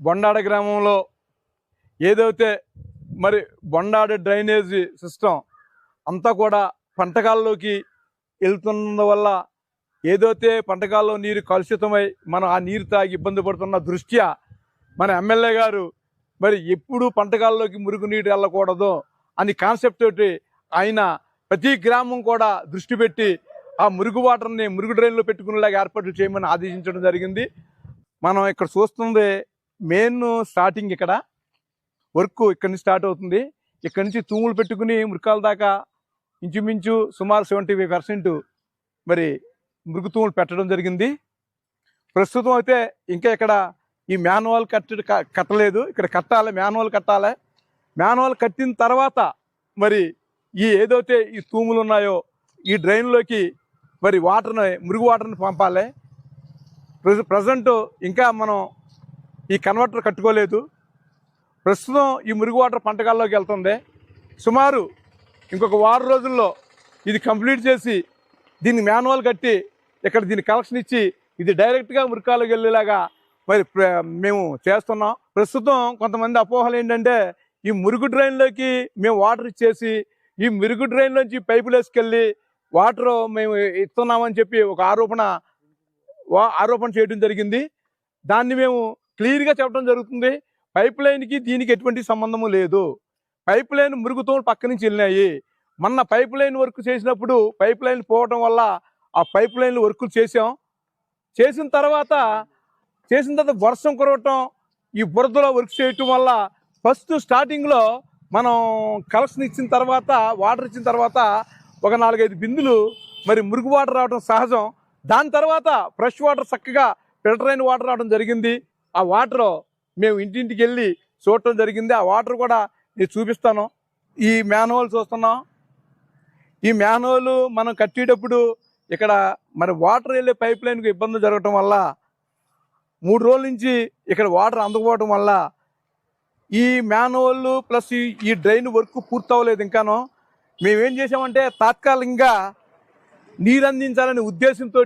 బొండాడ గ్రామంలో ఏదైతే మరి బొండాడ డ్రైనేజీ సిస్టమ్ అంతా కూడా పంటకాల్లోకి వెళ్తున్నందువల్ల వల్ల ఏదైతే పంటకాల్లో నీరు కలుషితమై మనం ఆ నీరు తాగి ఇబ్బంది పడుతున్న దృష్ట్యా మన ఎమ్మెల్యే గారు మరి ఎప్పుడు పంటకాల్లోకి మురుగునీరు వెళ్ళకూడదు అని కాన్సెప్ట్ తోటి ఆయన ప్రతి గ్రామం కూడా దృష్టి పెట్టి ఆ మురుగు వాటర్ని మురుగు డ్రైన్లో పెట్టుకునేలాగా ఏర్పాట్లు చేయమని ఆదేశించడం జరిగింది. మనం ఇక్కడ చూస్తుంది మెయిన్ స్టార్టింగ్ ఇక్కడ. వర్క్ ఇక్కడ నుంచి స్టార్ట్ అవుతుంది. ఇక్కడ నుంచి తూములు పెట్టుకుని మృగాల దాకా ఇంచుమించు సుమారు సెవెంటీ ఫైవ్ పర్సెంట్ మరి మృగు తూములు పెట్టడం జరిగింది. ప్రస్తుతం అయితే ఇంకా ఇక్కడ ఈ మాన్యువల్ కట్ట కట్టలేదు. ఇక్కడ కట్టాలి మాన్యువల్ కట్టాలి. మాన్యువల్ కట్టిన తర్వాత మరి ఈ ఏదైతే ఈ తూములు ఉన్నాయో ఈ డ్రైన్లోకి మరి వాటర్ని మురుగు వాటర్ని పంపాలి. ప్రజెంట్ ఇంకా మనం ఈ కన్వర్టర్ కట్టుకోలేదు. ప్రస్తుతం ఈ మురుగు వాటర్ పంటకాల్లోకి వెళ్తుంది. సుమారు ఇంకొక వారం రోజుల్లో ఇది కంప్లీట్ చేసి దీన్ని మాన్యువల్ కట్టి ఇక్కడ దీన్ని కలెక్షన్ ఇచ్చి ఇది డైరెక్ట్గా మురికాలకు వెళ్ళేలాగా మరి ప్ర- మేము చేస్తున్నాం. ప్రస్తుతం కొంతమంది అపోహలు ఏంటంటే ఈ మురుగు డ్రైన్లోకి మేము వాటర్ ఇచ్చేసి ఈ మురుగు డ్రైన్లోంచి పైపులు వేసుకెళ్ళి వాటర్ మేము ఇస్తున్నామని చెప్పి ఒక ఆరోపణ వా- ఆరోపణ చేయడం జరిగింది. దాన్ని మేము క్లియర్గా చెప్పడం జరుగుతుంది. పైప్ లైన్కి దీనికి ఎటువంటి సంబంధము లేదు. పైప్ లైన్ మురుగుతో పక్క నుంచి వెళ్ళినాయి మొన్న పైప్ లైన్ వర్క్ చేసినప్పుడు పైప్ లైన్ పోవడం వల్ల ఆ పైప్ లైన్ వర్క్ చేసాం చేసిన తర్వాత చేసిన తర్వాత వర్షం కురవటం ఈ బురదలో వర్క్ చేయటం వల్ల ఫస్ట్ స్టార్టింగ్లో మనం కలెక్షన్ ఇచ్చిన తర్వాత వాటర్ ఇచ్చిన తర్వాత ఒక నాలుగైదు బిందులు మరి మురుగు వాటర్ రావడం సహజం. దాని తర్వాత ఫ్రెష్ వాటర్ చక్కగా ఫిల్టర్ అయిన వాటర్ రావడం జరిగింది. ఆ వాటర్ మేము ఇంటింటికి వెళ్ళి చూడటం జరిగింది. ఆ వాటర్ కూడా నేను చూపిస్తాను. ఈ మ్యాన్హోల్ చూస్తున్నాం ఈ మ్యాన్హోల్ మనం కట్టేటప్పుడు ఇక్కడ మరి వాటర్ వెళ్ళే పైప్ లైన్కు ఇబ్బంది జరగటం వల్ల మూడు రోజుల నుంచి ఇక్కడ వాటర్ అందకపోవటం వల్ల ఈ మ్యాన్హోల్ ప్లస్ ఈ- ఈ డ్రైన్ వర్క్ పూర్తవలేదు ఇంకాను. మేమేం చేసామంటే తాత్కాలికంగా నీరు అందించాలనే ఉద్దేశంతో